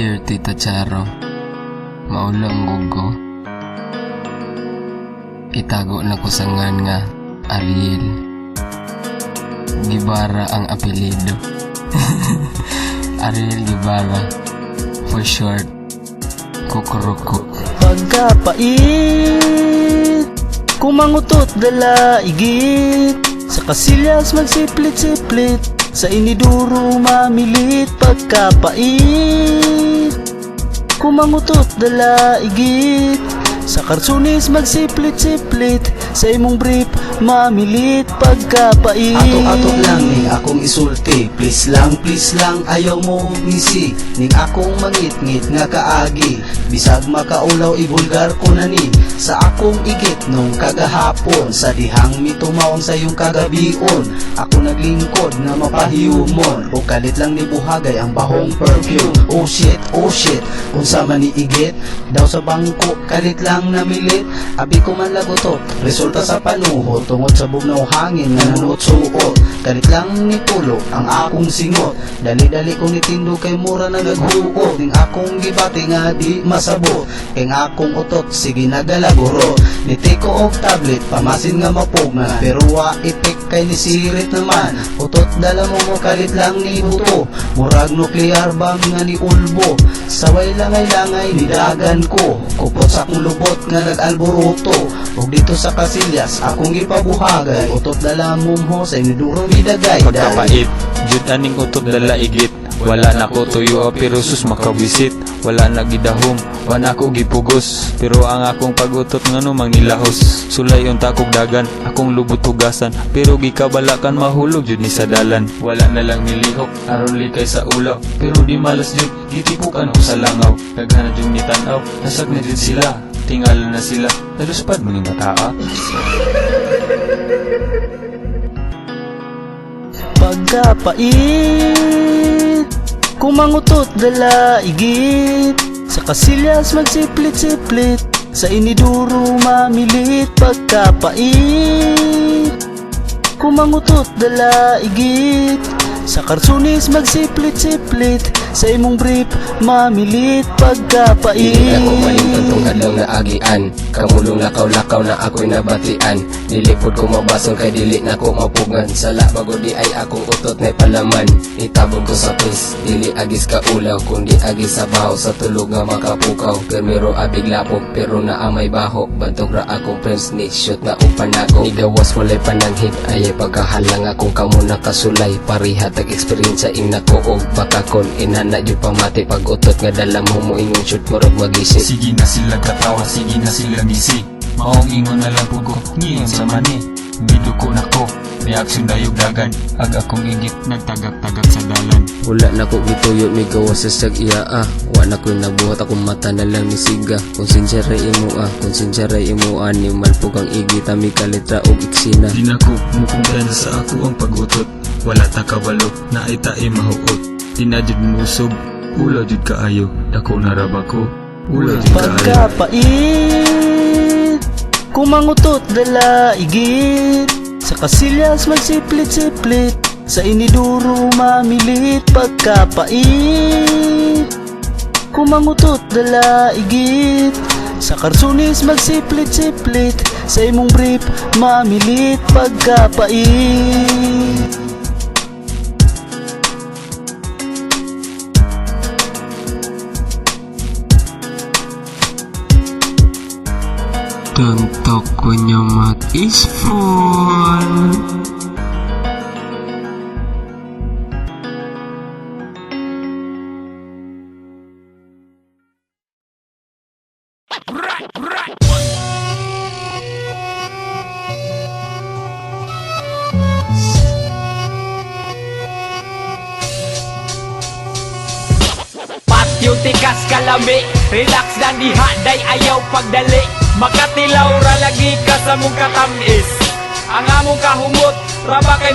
Dear Tita Charo, maulang gugo. Itago na ko sa ngan nga Ariel. Gibara ang apelido. Ariel Gibara. For short, Kukuruku. Pagkapait Kumangutot dala igit Sa kasilyas magsiplit-siplit Sa iniduro mamilit Pagkapait. Kumangutot dala igit Sa karsunis magsiplit-siplit Sa imong brief mamilit Pagkapait. Ato-ato lang ning akong isulti. Please lang, please lang, ayaw mo ngisi. Ning akong mangit-ngit nga kaagi. Bisag makaulaw ibulgar ko na ni. Sa akong igit nung kagahapon Sa dihang mitumawang sa iyong kagabion. Ako naglingkod nga mapahiyumon. O kalit lang ni buhagay ang bahong perfume. Oh shit, oh shit, unsa man ni igit Daw sa bangko, kalit lang namilit Abi ko man lagotot, resulta sa panuhot Tungod sa bugnaw hangin nga nanutsuot Kalit lang ni tulo ang akong singot. Dali-dali kong nitindo kay mura na naghuot Ning akong gibati nga di masabot Kay nga akong utot, sige nagalaguro Nitiko og tablet, pamasin nga mapugna Pero wa ipik kay ni sirit naman. Utot dala mo mo kalit lang ni buto. Murag nuklear bang nga ni ulbo. Saway langay-langay ni dagan ko. Kupot sa akong lubot nga nag-alboruto. Ug dito sa kasilyas akong gipabuhagay. Utot dala mo mo sa inidurong bidagay. Pagkapait, jud aning utot dala igit Wala na ko tuyo pero sus makabisit Wala na gidahom, wala ko gipugos. Pero ang akong pagutot nga no mangilahos. Sulay unta kog dagan, akong lubot hugasan. Pero gikabalakan mahulog jud ni sa dalan Wala na lang nilihok, aron likay sa ulaw Pero di malas jud, gitipukan ko sa langaw. Daghana jud ni nasag na jud sila Tingala na sila, naluspad mo ni mataa Pagkapait Kumangutot dala igit. Sa kasilyas magsiplit-siplit Sa iniduro mamilit. Pagkapait Kumangutot dala igit Sa karsunis magsiplit-siplit Sa imong brief mamilit Dili ako Pagkapait nga agian Kamulong lakaw-lakaw na ako'y nabatian. Dilipod ko mabasong kay dili na ko mapugan. Sala bago di ay akong utot na palaman Itabog ko sa pis, dili agis ka ulaw Kundi agis sa baho. Sa tulog nga makapukaw Permiro abig lapok pero naamay baho. Bantog ra akong friends ni shoot na upan ako. Nigawas walay pananghid ayay pagkahalang akong kamo nakasulay Pariha tag experience sa ing nako og pakakon Inana jud pamati pag utot nga dala mo mo ingong shoot murag magisip Sige na sila katawa, sige na sila ngisi Maong ingon na lang po ko, ngiyon sa mani Bido ko na ko, reaksyon dayog dagan. Ag akong igit, nagtagak-tagak sa dalan. Wala na ko gituyo mi gawas sa sag iya ah. Wa na ko'y nabuhat akong mata na lang ni siga. Kung sinseray imo ah, kung sinseray imo ah Ni malpog ang igita mi kalitra og iksina. Di na ko, mupunta na sa ako ang pagutot Wala ta kabalo, na ita ay mahuot. Di na jud musog, ulaw jud kaayo Dako na raba ko, ulaw jud kaayo Pagkapait Kumangutot dala igit Sa kasilyas magsiplit-siplit Sa iniduro mamilit Pagkapait. Kumangutot dala igit Sa karsunis magsiplit-siplit Sa imong brief mamilit Pagkapait dan tokonya Mat Isfon Right. Kalami Relax dan dihaday ayaw pagdali. Makatilaw ra lagi ka sa mong katamis. Ang among kahumot Raba kay